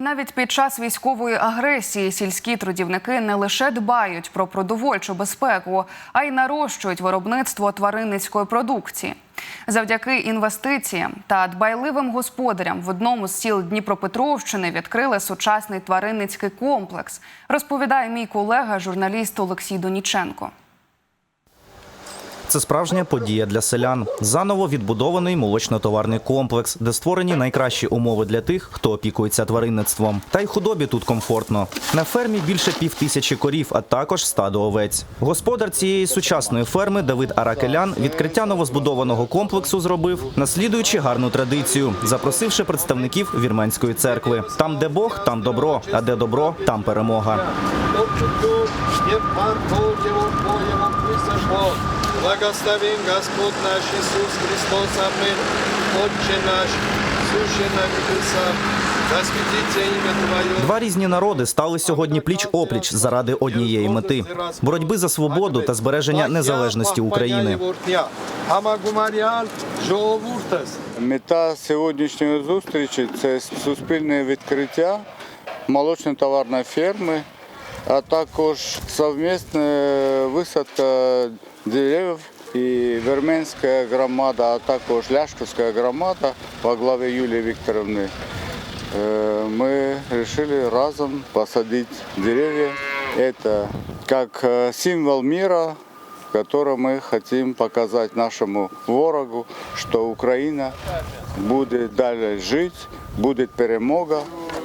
Навіть під час військової агресії сільські трудівники не лише дбають про продовольчу безпеку, а й нарощують виробництво тваринницької продукції. Завдяки інвестиціям та дбайливим господарям в одному з сіл Дніпропетровщини відкрили сучасний тваринницький комплекс. Розповідає мій колега, журналіст Олексій Доніченко. Це справжня подія для селян. Заново відбудований молочно-товарний комплекс, де створені найкращі умови для тих, хто опікується тваринництвом. Та й худобі тут комфортно. На фермі більше пів тисячі корів, а також стадо овець. Господар цієї сучасної ферми Давид Аракелян відкриття новозбудованого комплексу зробив, наслідуючи гарну традицію, запросивши представників вірменської церкви. Там, де Бог, там добро, а де добро, там перемога. Благословен Господь наш Иисус Христос, Аминь. Отче наш, сущий на небесах. Два різні народи стали сьогодні пліч опліч заради однієї мети боротьби за свободу та збереження незалежності України. Мета сьогоднішньої зустрічі це суспільне відкриття молочно-товарної ферми, а також совмісна висадка дерев і Верменська громада, а також Ляшковська громада во главі Юлії Вікторовни. Э, Мы решили разом посадить деревья. Это как э, символ мира, который мы хотим показать нашему ворогу, что Украина будет дальше жить, будет перемога,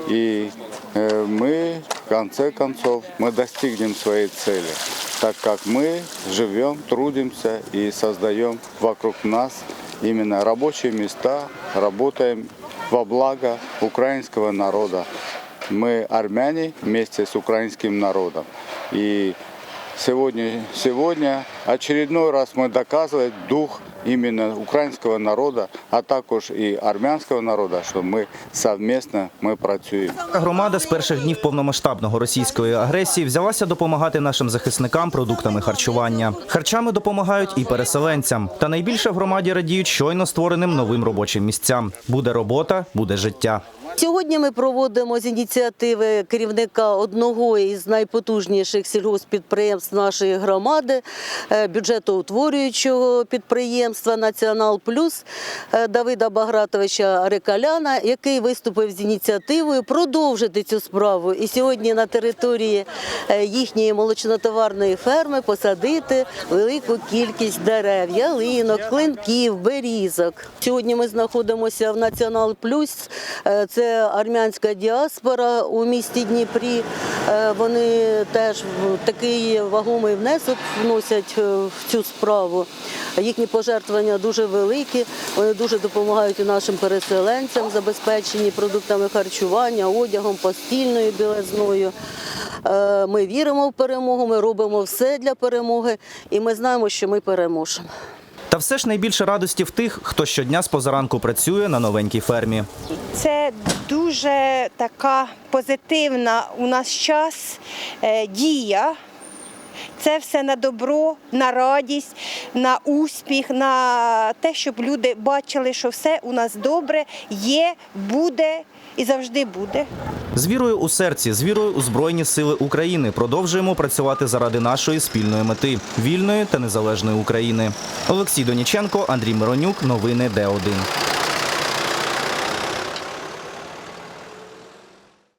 и э, мы, в конце концов, мы достигнем своей цели, так как мы живем, трудимся и создаем вокруг нас именно рабочие места, работаем во благо украинского народа. Мы армяне вместе с украинским народом. И сегодня, сегодня очередной раз мы доказываем дух именно украинского народа, а також і армянського народу, що ми совместно ми працюємо. Громада з перших днів повномасштабного російської агресії взялася допомагати нашим захисникам продуктами харчування. Харчами допомагають і переселенцям. Та найбільше в громаді радіють щойно створеним новим робочим місцям. Буде робота, буде життя. Сьогодні ми проводимо з ініціативи керівника одного із найпотужніших сільгоспідприємств нашої громади, е, бюджетоутворюючого підприємства Націонал Плюс е, Давида Багратовича Рекаляна, який виступив з ініціативою продовжити цю справу. І сьогодні на території е, їхньої молочнотоварної ферми посадити велику кількість дерев, ялинок, клинків, берізок. Сьогодні ми знаходимося в Націонал Плюс. Е, Це армянська діаспора у місті Дніпрі. Е, Вони теж такий вагомий внесок вносять е, в цю справу. Їхні пожертвування дуже великі. Вони дуже допомагають нашим переселенцям, забезпечені продуктами харчування, одягом, постільною білизною. Е, Ми віримо в перемогу, ми робимо все для перемоги, і ми знаємо, що ми переможемо. Та все ж найбільше радості в тих, хто щодня з позаранку працює на новенькій фермі. Це дуже така позитивна у нас час е, дія. Це все на добро, на радість, на успіх, на те, щоб люди бачили, що все у нас добре, є, буде і завжди буде. З вірою у серці, з вірою у Збройні Сили України продовжуємо працювати заради нашої спільної мети вільної та незалежної України. Олексій Доніченко, Андрій Миронюк, новини Д1.